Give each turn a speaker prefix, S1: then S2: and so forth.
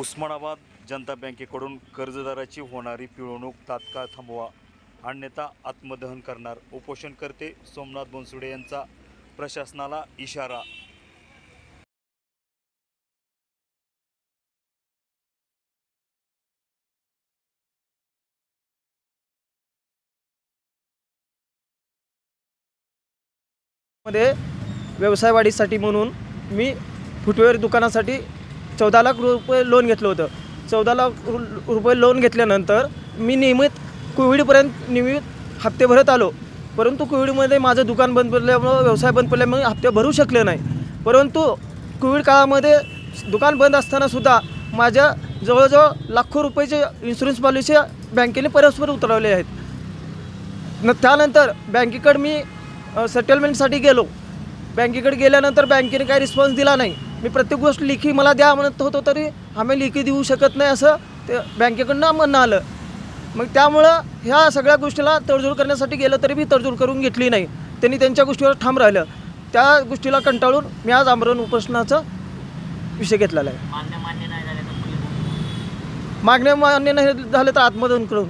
S1: उस्मानाबाद जनता बँकेकडून कर्जदाराची होणारी पिळवणूक तात्काळ थांबवा. अन्यथा आत्मदहन करणार उपोषणकर्ते सोमनाथ बनसुडे यांचा प्रशासनाला इशारा.
S2: मध्ये व्यवसाय वाढीसाठी म्हणून मी फुटवेअर दुकानासाठी चौदा लाख रुपये लोन घेतलं होतं. चौदा लाख रु- रुपये लोन घेतल्यानंतर मी नियमित कोविडपर्यंत नियमित हप्ते भरत आलो. परंतु कोविडमध्ये माझं दुकान बंद पडल्यामुळं व्यवसाय बंद पडल्यामुळे हप्ते भरू शकले नाही. परंतु कोविड काळामध्ये दुकान बंद असतानासुद्धा माझ्या जवळजवळ लाखो रुपयाचे इन्शुरन्स पॉलिसी बँकेने परस्पर उतरवले आहेत. न त्यानंतर बँकेकडे मी सेटलमेंटसाठी गेलो. बँकेकडे गेल्यानंतर बँकेने काही रिस्पॉन्स दिला नाही. मी प्रत्येक गोष्ट लेखी मला द्या म्हणत होतो तरी आम्ही लेखी देऊ शकत नाही असं ते बँकेकडनं म्हणणं आलं. मग त्यामुळं ह्या सगळ्या गोष्टीला तडजोड करण्यासाठी गेलं तरी मी तडजोड करून घेतली नाही. त्यांनी त्यांच्या गोष्टीवर ठाम राहिलं. त्या गोष्टीला कंटाळून मी आज आमरण उपोषणाचा विषय घेतलेला आहे.
S3: मान्य मान्य नाही झाले तर पोलीस
S2: मागण्या मान्य नाही झालं तर आत्मदहन करून.